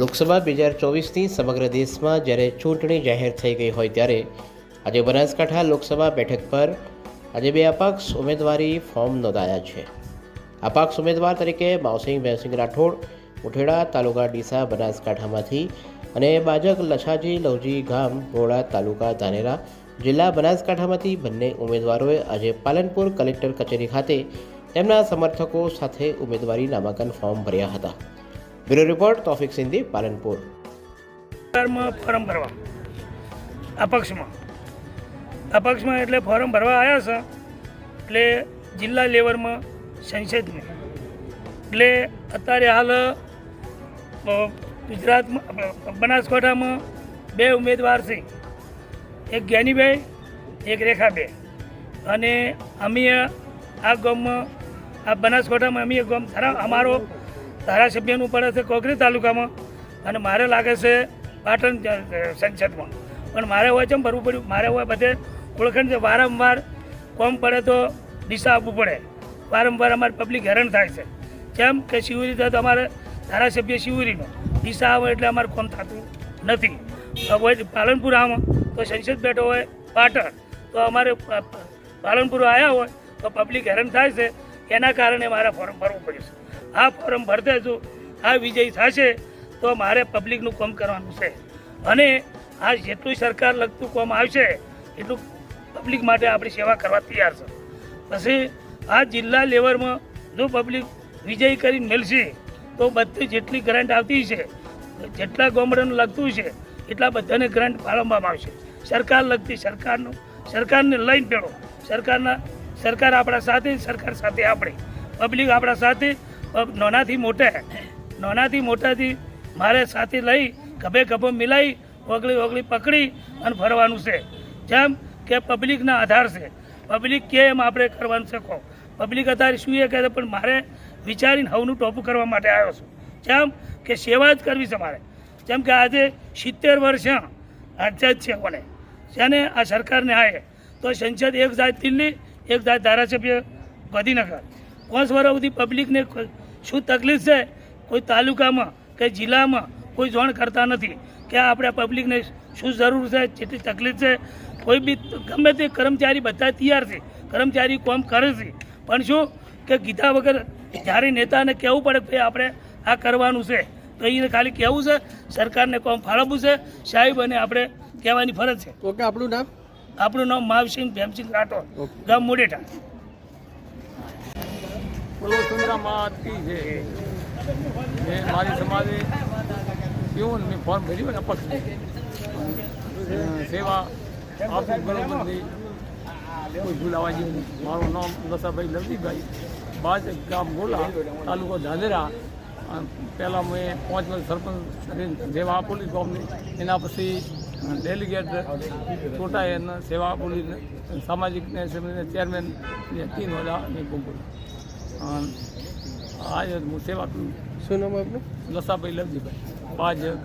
લોકસભા બે હજાર ચોવીસની સમગ્ર દેશમાં જ્યારે ચૂંટણી જાહેર થઈ ગઈ હોય ત્યારે આજે બનાસકાંઠા લોકસભા બેઠક પર આજે બે અપક્ષ ઉમેદવારી ફોર્મ નોંધાયા છે. અપક્ષ ઉમેદવાર તરીકે માવસિંહ ભેંસિંગ રાઠોડ ઉઠેડા તાલુકા ડીસા બનાસકાંઠામાંથી અને બાજક લછાજી લવજી ગામ ગોળા તાલુકા ધાનેરા જિલ્લા બનાસકાંઠામાંથી બંને ઉમેદવારોએ આજે પાલનપુર કલેક્ટર કચેરી ખાતે તેમના સમર્થકો સાથે ઉમેદવારી નામાંકન ફોર્મ ભર્યા હતા. Bureau report Taufiq Sindhi Palanpur form ભરવા. અપક્ષમાં. અપક્ષમાં એટલે ફોર્મ ભરવા આવ્યા છે. એટલે જિલ્લા લેવલમાં સંસદમાં. એટલે અત્યારે હાલ ગુજરાતમાં બનાસકાંઠામાં બે ઉમેદવાર છે. એક જ્ઞાનીભાઈ, એક રેખાબેન. અને અમે આ ગામમાં, આ બનાસકાંઠામાં અમે ગામ ધારા અમારો ધારાસભ્યનું પડે છે કોકરી તાલુકામાં અને મારે લાગે છે પાટણ સંસદમાં. પણ મારે હોય છે ભરવું પડ્યું. મારે હોય બધે ઓળખણ છે વારંવાર કોમ પડે તો દિશા આપવું પડે. વારંવાર અમારે પબ્લિક હેરાન થાય છે. જેમ કે શિવરી તો અમારે ધારાસભ્ય શિવરીનો દિશા આવે એટલે અમારે કોમ થતું નથી. હવે પાલનપુર આમાં તો સંસદ બેઠો હોય પાટણ. તો અમારે પાલનપુર આવ્યા હોય તો પબ્લિક હેરાન થાય છે. એના કારણે મારે ફોર્મ ભરવું પડ્યું છે. આ ફોર્મ ભરતે જો આ વિજય થશે, તો મારે પબ્લિકનું કામ કરવાનું છે. અને આ જેટલું સરકાર લગતું કામ આવશે, એટલું પબ્લિક માટે આપણી સેવા કરવા તૈયાર છે. પછી આ જિલ્લા લેવલમાં જો પબ્લિક વિજય કરીને મેળશે, તો બધી જેટલી ગ્રાન્ટ આવતી છે, જેટલા ગામડાનું લગતું છે, એટલા બધાને ગ્રાન્ટ ફાળવવામાં આવશે. સરકાર લગતી સરકારનું, સરકારને લઈને પેડો સરકારના સરકાર આપણા સાથે, સરકાર સાથે આપણે. પબ્લિક આપણા સાથે નાનાથી મોટા. નાનાથી મોટાથી મારે સાથે લઈ, ગભે ગભો મિલાઈ, ઓગળી ઓગળી પકડી અને ફરવાનું છે. જેમ કે પબ્લિકના આધાર છે. પબ્લિક કે એમ આપણે કરવાનું શકો પબ્લિક આધાર શું એ કહે પણ મારે વિચારીને હવનું ટોપું કરવા માટે આવ્યો છું. જેમ કે સેવા જ કરવી છે મારે. જેમ કે આજે સિત્તેર વર્ષ આઝાદ છે કોને? જેને આ સરકારને આવે તો સંસદ એક જાત દિલ્હી એક ધારાસભ્ય ગાંધીનગર પાંચ વર્ષ સુધી પબ્લિકને શું તકલીફ છે? કોઈ તાલુકામાં કે જિલ્લામાં કોઈ જોણ કરતા નથી કે આપણે પબ્લિકને શું જરૂર છે, જેટલી તકલીફ છે? કોઈ બી ગમે તે કર્મચારી બધા તૈયાર છે, કર્મચારી કોમ કરે છે. પણ શું કે ગીતા વગર જ્યારે નેતાને કહેવું પડે કે આપણે આ કરવાનું છે, તો એને ખાલી કહેવું છે, સરકારને કોમ ફાળવવું છે. સાહેબ, અને આપણે કહેવાની ફરજ છે. ઓકે આપણું નામ? આપણું નામ માવસિંહ ભેમસિંહ રાઠોડ ગામ મોડેઠા. છે મારી સમાજે કેવું મેં ફોર્મ ભર્યું ને અપક્ષ. સેવા આપી બરોબર કોઈ ભૂલાવા જેવું મારું નામ દસાભાઈ લવજીભાઈ. બાજ ગામ ગોલા તાલુકો ધાનેરા પહેલાં મેં પાંચ વર્ષ સરપંચ સેવા આપોલી ગામની. એના પછી ડેલિગેટ અને સેવા આપોલી સામાજિક ન્યાય ચેરમેન તીન બધા મેં ગુંગુલ આ હું સેવા કરું. શું નામ આપનું? લસાભાઈ લવજીભાઈ. બાજગ